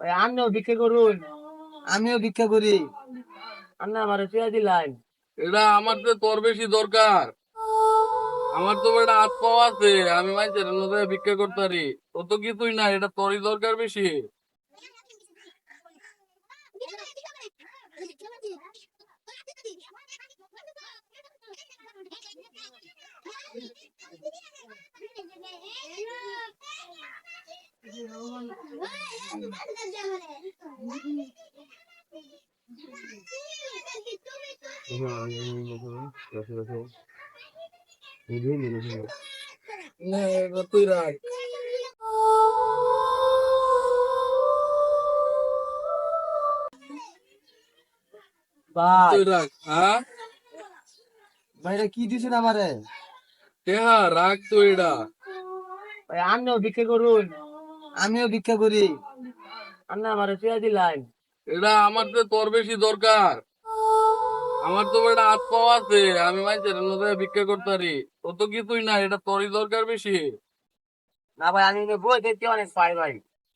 আমিও ভিক্ষা করুন আমিও ভিক্ষা করি। আন্না আমার চেয়ে দিলাম এটা আমার তো তোর বেশি দরকার। আমার তো একটা হাত পাওয়া আছে আমি মাইছে ভিক্ষা করতে পারি তোর তো কিছুই না এটা তোরই দরকার বেশি। নে, তুই রাখ ভাই। তুই রাখ হ্যাঁ? ভাইরা কি দিছেন আমারে? টেহা রাখ তুই এটা। ওই আমিও ভিক্ষা করুন আমিও ভিক্ষা করি। আন্না আমার চেয়ে দিলাম এটা আমার তো তোর বেশি দরকার। আমার তো একটা হাত পাওয়া আছে আমি মাইছে ভিক্ষা করতে পারি। তোর তো কিছুই না এটা তোরই দরকার বেশি। না ভাই আমি বই দেখতে অনেক পাই ভাই।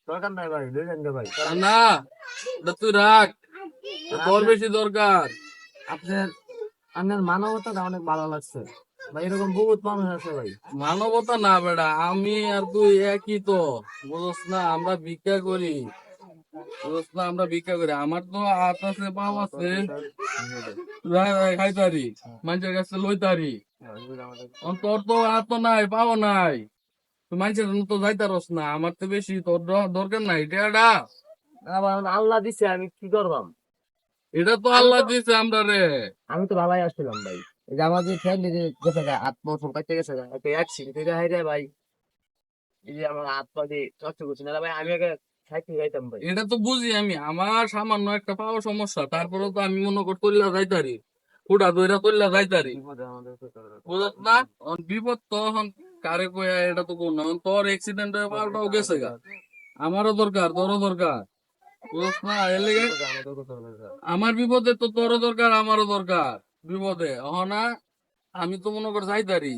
দরকার নাই ভাই দুই জানতে ভাই। না এটা তুই রাখ। তোর বেশি দরকার। আপনার আপনার মানবতাটা অনেক ভালো লাগছে। ভাই এরকম বহুত মানুষ আছে ভাই। মানবতা না বেটা আমি আর তুই একই তো বুঝস না আমরা ভিক্ষা করি। বুঝস না আমরা ভিক্ষা করি। আমার তো হাত আছে পাও আছে। খাইতারি মানুষের কাছে লইতারি তোর। তো হাত তো নাই পাও নাই। মানুষের তো যাইতারস না আমার তো বেশি তোর দরকার নাই। এটা না আল্লাহ দিছে আমি কি করবাম? এটা তো আল্লাহ দিয়েছে আমরা রে। আমি তো ভালোই আসছিলাম ভাই। আমার যে ফ্যামিলি যে গেছে গা হাত পা সব কাটতে গেছে গা একটা অ্যাক্সিডেন্ট হাই রে ভাই। এই যে আমার হাত পা দিয়ে করছি না ভাই আমি আগে সাইকেল গাইতাম ভাই। এটা তো বুঝি আমি আমার সামান্য একটা পাওয়ার সমস্যা তারপরে তো আমি মনে করি তৈলা যাইতারি। ফুটা দইরা তৈলা যাইতারি। তো। বুঝত না? বিপদ তখন কারে কয়া এটা তো কোন তোর অ্যাক্সিডেন্ট হয়ে পাল্টাও গেছে গা। আমারও দরকার তোরও দরকার। বুঝত না? এর তো। আমার বিপদে তো তোরও দরকার আমারও দরকার। বিপদে। না আমি তো মনে করি যাইতারি।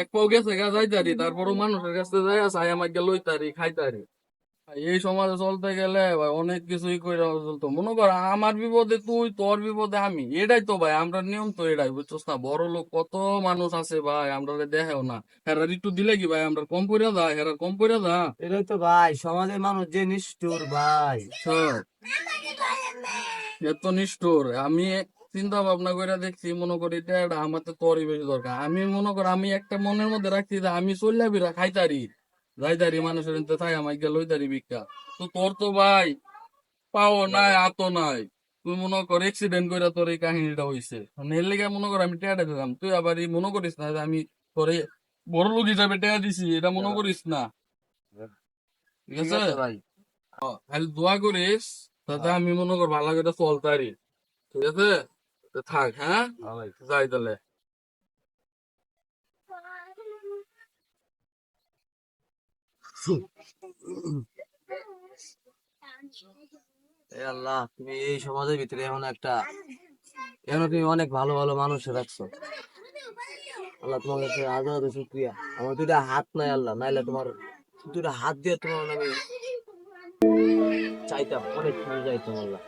এক পাও গেছে গা যাইতারি। তারপরও মানুষের কাছে যাই চাই আমাকে লইতারি খাইতারি। এই সমাজে চলতে গেলে ভাই অনেক কিছুই করে চলতো। মনে কর আমার বিপদে তুই তোর বিপদে আমি। এটাই তো ভাই আমরা নিয়ম তো এটাই বুঝছস না? বড় লোক কত মানুষ আছে ভাই আমরা দেখেও না। হেরার একটু দিলে কি ভাই আমরা কম করে দা হেরার কম করে দা এটাই তো ভাই সমাজের মানুষ যে নিষ্ঠুর ভাই। সব। এত নিষ্ঠুর আমি চিন্তা ভাবনা করে দেখছি মনে করি এটা আমার তো তোরই বেশি দরকার। আমি মনে করি আমি একটা মনের মধ্যে রাখছি যে আমি চল্লা বিরা খাইতারি যাইতারি মানুষের তাই আমাকে লইতারি ভিক্ষা। তো তোর তো ভাই পাও নাই আতো নাই। তুই মনে কর অ্যাক্সিডেন্ট করে তোর এই কাহিনীটা হইছে। মানে এর লেগে মনে কর আমি টেয়াটা দিলাম তুই আবার এই মনে করিস না যে আমি তোরে বড় লোক হিসাবে টেয়া দিছি এটা মনে করিস না? ঠিক আছে খালি দোয়া করিস তাতে আমি মনে কর ভালো করে চলতারি। ঠিক আছে? থাক হ্যাঁ? যাই তাহলে। আল্লাহ তুমি এই সমাজের ভিতরে এমন একটা এমন তুমি অনেক ভালো ভালো মানুষ রাখছো আল্লাহ তোমার কাছে হাজার শুক্রিয়া। আমার দুইটা হাত নাই আল্লাহ নাইলে তোমার দুইটা হাত দিয়ে তোমার আমি চাইতাম অনেক কিছু চাইতাম আল্লাহ।